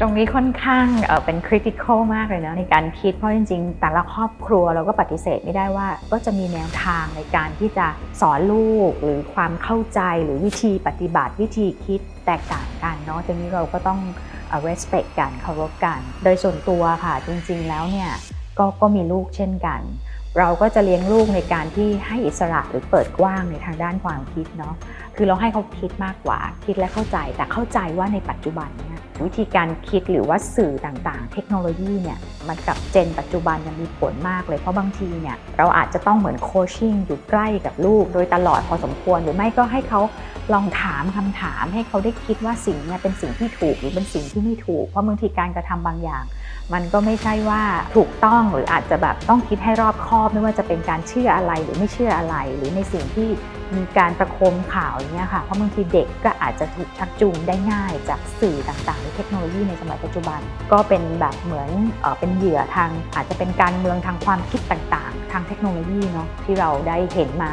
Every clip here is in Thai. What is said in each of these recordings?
ตรงนี้ค่อนข้างเป็นคริติคอลมากเลยนะในการคิดเพราะจริงๆ แต่ละครอบครัวเราก็ปฏิเสธไม่ได้ว่า ก็จะมีแนวทางในการที่จะสอนลูกหรือความเข้าใจหรือวิธีปฏิบัติวิธีคิดแตกต่างกันเนาะตรงนี้เราก็ต้องเอ่อ respect กันเคารพกัน โดยส่วนตัวค่ะจริงๆแล้วเนี่ยก็ก็มีลูกเช่นกัน เราก็จะเลี้ยงลูกในการที่ให้อิสระหรือเปิดกว้างในทางด้านความคิดเนาะคือเราให้เขาคิดมากกว่าคิดและเข้าใจแต่เข้าใจว่าในปัจจุบันเนี่ย วิธีการคิดหรือว่าสื่อต่างๆ เทคโนโลยีเนี่ยมันกับเจนปัจจุบันยังมีผลมากเลย เพราะบางทีเนี่ยเราอาจจะต้องเหมือนโคชชิ่งอยู่ใกล้กับลูก โดยตลอดพอสมควรหรือไม่ก็ให้เขาลองถามคำถาม ให้เขาได้คิดว่าสิ่งเนี่ยเป็นสิ่งที่ถูกหรือเป็นสิ่งที่ไม่ถูก เพราะบางทีการกระทำบางอย่าง มันก็ไม่ใช่ว่าถูกต้องหรืออาจจะแบบต้องคิดให้รอบคอบไม่ว่าจะเป็นการเชื่ออะไรหรือไม่เชื่ออะไร หรือในสิ่งที่มีการประโคมข่าวอย่างเงี้ยค่ะเพราะบางทีเด็กก็อาจจะถูกชักจูงได้ง่ายจากสื่อต่างๆหรือเทคโนโลยีในสมัยปัจจุบัน ก็เป็นแบบเหมือนเอ่อเป็นเหยื่อทาง อาจจะเป็นการเมืองทางความคิดต่างๆ ทางเทคโนโลยีเนาะที่เราได้เห็นมา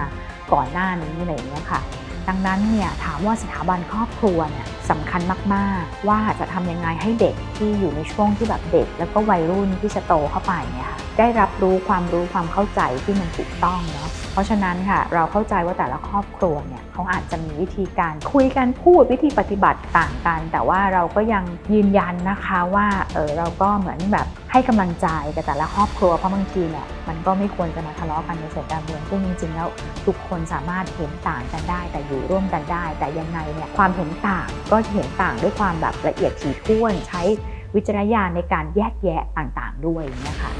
ก่อนหน้านี้อะไรอย่างเงี้ยค่ะ ดังนั้นเนี่ยถามว่าสถาบันครอบครัวเนี่ยสำคัญมาก ๆ ว่าจะทำยังไงให้เด็กที่อยู่ในช่วงที่แบบเด็ก แล้วก็วัยรุ่นที่จะโตเข้าไปเนี่ย ได้รับรู้ความรู้ความเข้าใจที่มันถูกต้องเนาะเพราะฉะนั้นค่ะเราเข้าใจว่าแต่ละครอบครัวเนี่ยเขาอาจจะมีวิธีการคุยกันพูดวิธีปฏิบัติต่างกัน แต่ว่าเราก็ยังยืนยันนะคะว่าเออเราก็เหมือนแบบให้กำลังใจกับแต่ละครอบครัวเพราะบางทีเนี่ยมันก็ไม่ควรจะมาทะเลาะกันในเรื่องการเมืองซึ่งจริงๆแล้วทุกคนสามารถเห็นต่างกันได้ แต่อยู่ร่วมกันได้ แต่ยังไงเนี่ยความเห็นต่างก็เห็นต่างด้วยความแบบละเอียดถี่ถ้วนใช้วิจารณญาณในการแยกแยะต่างๆ ด้วยนะคะ